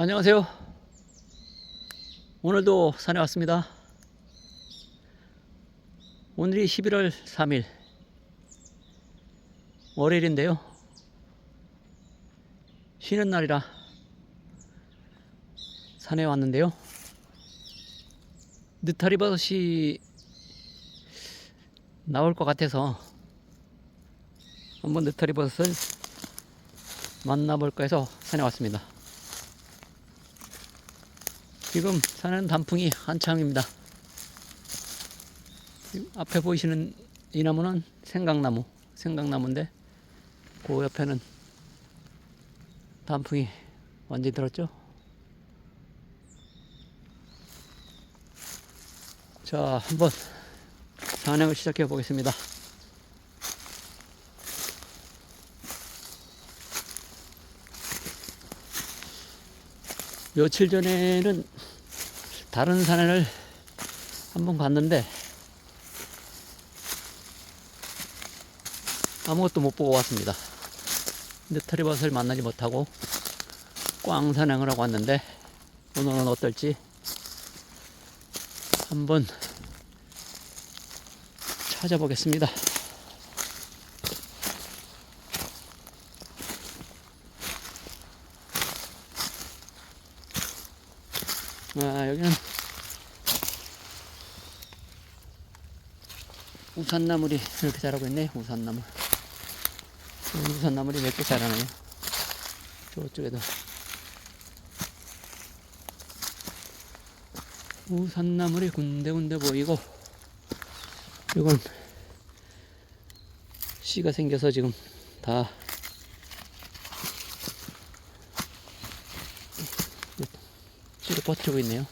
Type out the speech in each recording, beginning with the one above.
안녕하세요. 오늘도 산에 왔습니다. 오늘이 11월 3일 월요일인데요. 쉬는 날이라 산에 왔는데요. 느타리 버섯이 나올 것 같아서 한번 느타리 버섯을 만나볼까 해서 산에 왔습니다. 지금 산은 단풍이 한창입니다. 앞에 보이시는 이 나무는 생강나무, 생강나무인데 그 옆에는 단풍이 완전히 들었죠. 자, 한번 산행을 시작해 보겠습니다. 며칠 전에는 다른 산을 한번 갔는데 아무것도 못 보고 왔습니다. 느타리버섯을 만나지 못하고 꽝 산행을 하고 왔는데 오늘은 어떨지 한번 찾아보겠습니다. 아, 여기는 우산나물이 이렇게 자라고 있네. 우산나물. 우산나물이 몇 개 자라나요? 저쪽에도. 우산나물이 군데군데 보이고, 이건 씨가 생겨서 지금 다 씨를 버티고 있네요.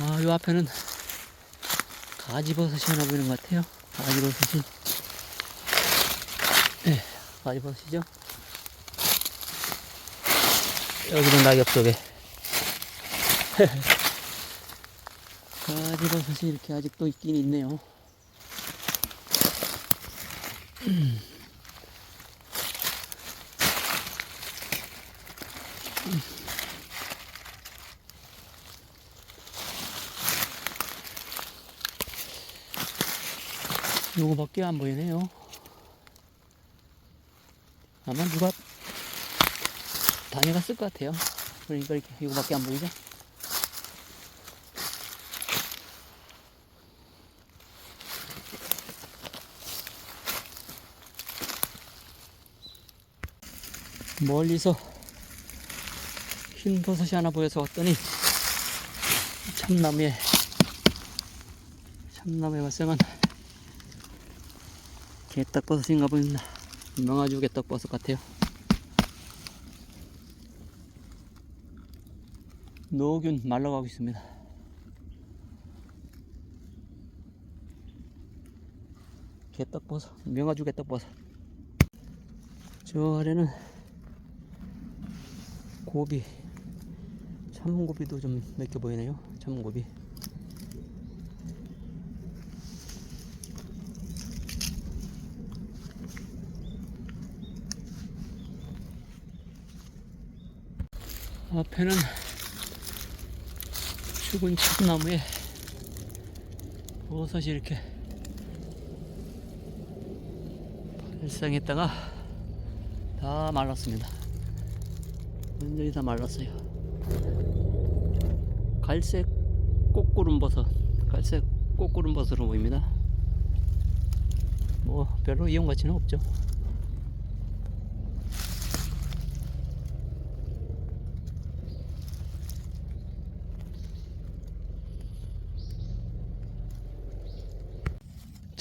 아, 요 앞에는 가지버섯이 하나 보이는 것 같아요. 가지버섯이. 네, 가지버섯이죠. 여기는 낙엽 속에. 가지버섯이 이렇게 아직도 있긴 있네요. 요거밖에 안 보이네요. 아마 누가 다녀갔을 것 같아요. 그러니까 이렇게 이거밖에 안 보이죠? 멀리서 흰 버섯이 하나 보여서 왔더니 참나무에 참나무에 발생한 개떡버섯인가 보인다 명아주 개떡버섯 같아요. 노균 말라가고 있습니다. 개떡버섯 명아주 개떡버섯. 저 아래는 고비 참고비도 좀 몇 개 보이네요. 참고비 앞에는 죽은 참나무에 버섯이 이렇게 발생했다가 다 말랐습니다. 완전히 다 말랐어요. 갈색 꽃구름 버섯, 갈색 꽃구름 버섯으로 보입니다. 뭐 별로 이용 가치는 없죠.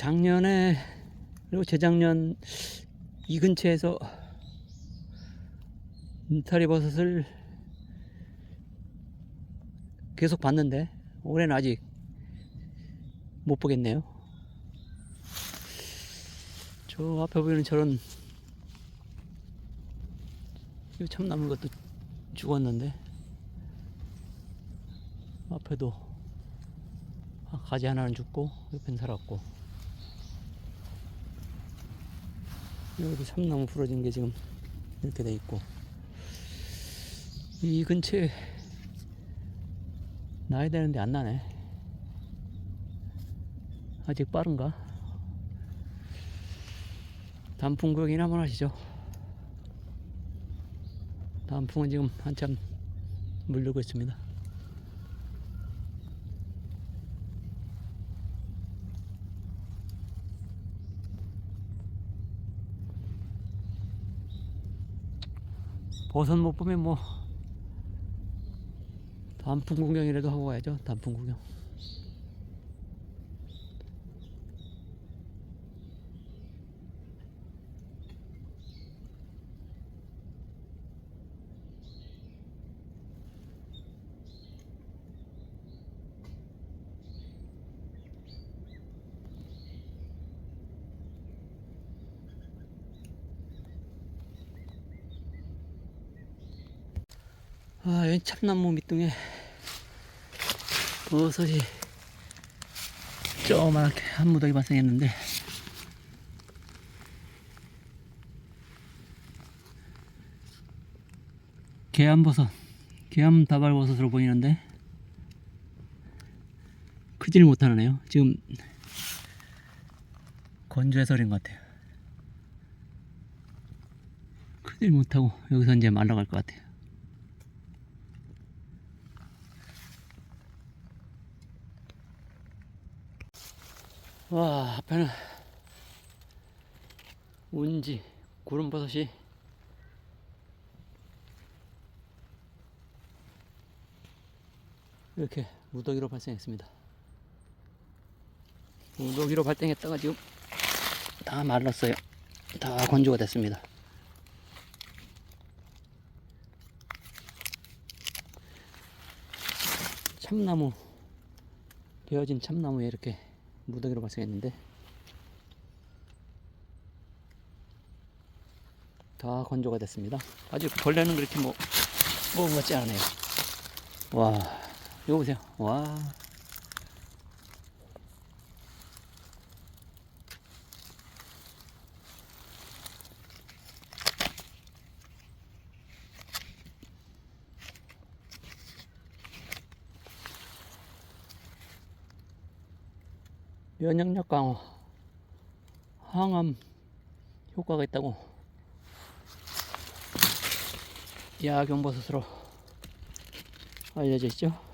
작년에 그리고 재작년 이 근처에서 느타리 버섯을 계속 봤는데 올해는 아직 못 보겠네요. 저 앞에 보이는 저런 이 참나무 것도 죽었는데 앞에도 가지 하나는 죽고 옆엔 살았고 여기 참나무 부러진 게 지금 이렇게 돼 있고. 이 근처에 나야 되는데 안 나네. 아직 빠른가? 단풍 구경이나 한번 하시죠. 단풍은 지금 한참 물르고 있습니다 버섯 못 보면 뭐 단풍 구경이라도 하고 가야죠 단풍 구경 아 여기 참나무 밑둥에 버섯이 조그맣게 한 무더기 발생했는데. 개암버섯 개암다발버섯으로 보이는데 크질 못하네요. 지금 건조해서 그런 것 같아요. 크질 못하고 여기서 이제 말라갈 것 같아요 와 앞에는 운지 구름버섯이. 이렇게 무더기로 발생했습니다. 무더기로 발생했다가 지금 다 말랐어요. 다 건조가 됐습니다. 참나무 베어진 참나무에 이렇게 무더기로 발생했는데 다 건조가 됐습니다. 아직 벌레는 그렇게 뭐 먹은 것 같지 않아요. 와, 이거 보세요. 와. 면역력 강화, 항암 효과가 있다고 야경버섯으로 알려져 있죠.